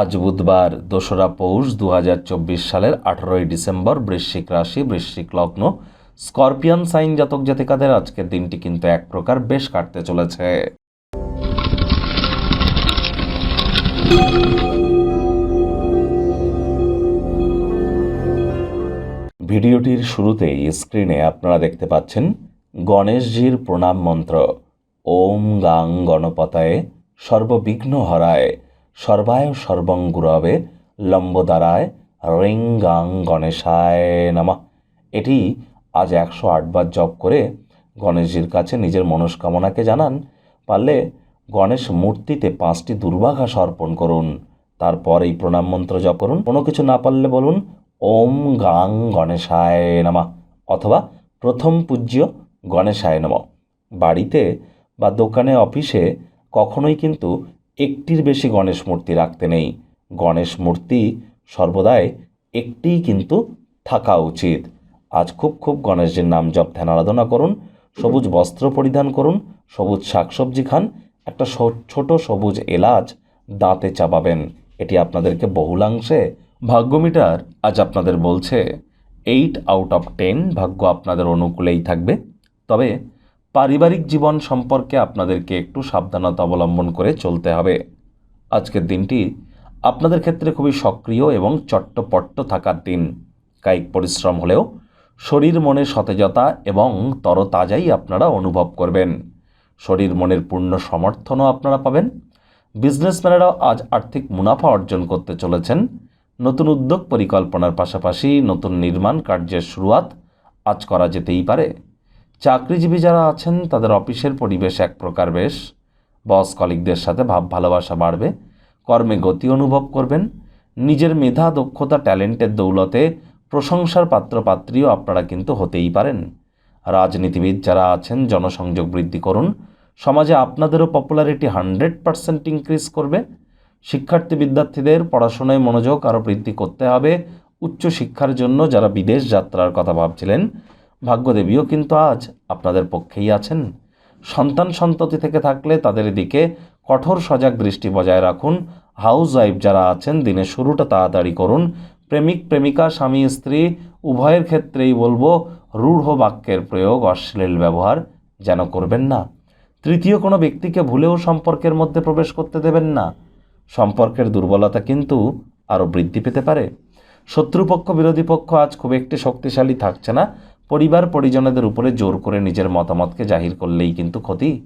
আজ বুধবার দোসরা পৌষ দু হাজার চব্বিশ সালের আঠারোই ডিসেম্বর বৃশ্চিক রাশি, বৃশ্চিক লগ্ন। স্করপিয়ান সাইন জাতক জাতিকাদের আজকের দিনটি কিন্তু এক প্রকার বেশ কাটতে চলেছে। ভিডিওটির শুরুতেই স্ক্রিনে আপনারা দেখতে পাচ্ছেন গণেশজির প্রণাম মন্ত্র। ওম গাং গণপতায় সর্ববিঘ্ন হরায় সর্বায় সর্বং গুরবে লম্বদারায় রিং গাং গণেশায় নামা। এটি আজ একশো আটবার জপ করে গণেশজির কাছে নিজের মনস্কামনাকে জানান, পারলে গণেশ মূর্তিতে পাঁচটি দুর্বাঘাস অর্পণ করুন, তারপর এই প্রণাম মন্ত্র জপ করুন। কোনো কিছু না পারলে বলুন, ওম গাং গণেশায় নামা, অথবা প্রথম পূজ্য গণেশায় নম। বাড়িতে বা দোকানে, অফিসে কখনোই কিন্তু একটির বেশি গণেশ মূর্তি রাখতে নেই। গণেশ মূর্তি সর্বদাই একটিই কিন্তু থাকা উচিত। আজ খুব খুব গণেশজির নাম জপ, ধ্যান, আরাধনা করুন, সবুজ বস্ত্র পরিধান করুন, সবুজ শাকসবজি খান, একটা ছোট সবুজ এলাচ দাঁতে চাপাবেন এটি আপনাদেরকে বহুলাংশে ভাগ্যমিটার আজ আপনাদের বলছে। এইট আউট অফ টেন ভাগ্য আপনাদের অনুকূলেই থাকবে। তবে পারিবারিক জীবন সম্পর্কে আপনাদেরকে একটু সাবধানতা অবলম্বন করে চলতে হবে। আজকের দিনটি আপনাদের ক্ষেত্রে খুবই সক্রিয় এবং চট্টপট্ট থাকার দিন। কায়িক পরিশ্রম হলেও শরীর মনে সতেজতা এবং তরতাজাই আপনারা অনুভব করবেন। শরীর মনের পূর্ণ সমর্থনও আপনারা পাবেন। বিজনেসম্যানেরাও আজ আর্থিক মুনাফা অর্জন করতে চলেছেন। নতুন উদ্যোগ পরিকল্পনার পাশাপাশি নতুন নির্মাণ কার্যের শুরুয়াত আজ করা যেতেই পারে। চাকরিজীবী যারা আছেন, তাদের অফিসের পরিবেশ এক প্রকার বেশ। বস কলিকদের সাথে ভাব ভালোবাসা বাড়বে, কর্মে গতি অনুভব করবেন, নিজের মেধা, দক্ষতা, ট্যালেন্টের দৌলতে প্রশংসার পাত্রপাত্রীও আপনারা কিন্তু হতেই পারেন। রাজনীতিবিদ যারা আছেন, জনসংযোগ বৃদ্ধি করুন, সমাজে আপনাদেরও পপুলারিটি হান্ড্রেড পার্সেন্ট ইনক্রিজ করবে। শিক্ষার্থী বিদ্যার্থীদের পড়াশোনায় মনোযোগ আরও বৃদ্ধি করতে হবে। উচ্চ শিক্ষার জন্য যারা বিদেশ যাত্রার কথা ভাবছিলেন ভাগ্যদেবীও কিন্তু আজ আপনাদের পক্ষেই আছেন। সন্তান সন্ততি থেকে থাকলে তাদের দিকে কঠোর সজাগ দৃষ্টি বজায় রাখুন। হাউস ওয়াইফ যারা আছেন, দিনের শুরুটা তাড়াতাড়ি করুন। প্রেমিক, প্রেমিকা, স্বামী, স্ত্রী, উভয়ের ক্ষেত্রেই বলব, রূঢ় বাক্যের প্রয়োগ অশ্লীল ব্যবহার যেন করবেন না। তৃতীয়, কোনো ব্যক্তিকে ভুলেও সম্পর্কের মধ্যে প্রবেশ করতে দেবেন না। সম্পর্কের দুর্বলতা কিন্তু আরও বৃদ্ধি পেতে পারে। শত্রুপক্ষ, বিরোধী পক্ষ আজ খুব একটি শক্তিশালী থাকছে না। পরিবার পরিজনদের উপরে জোর করে নিজের মতামতকে জাহির করলেই কিন্তু ক্ষতি।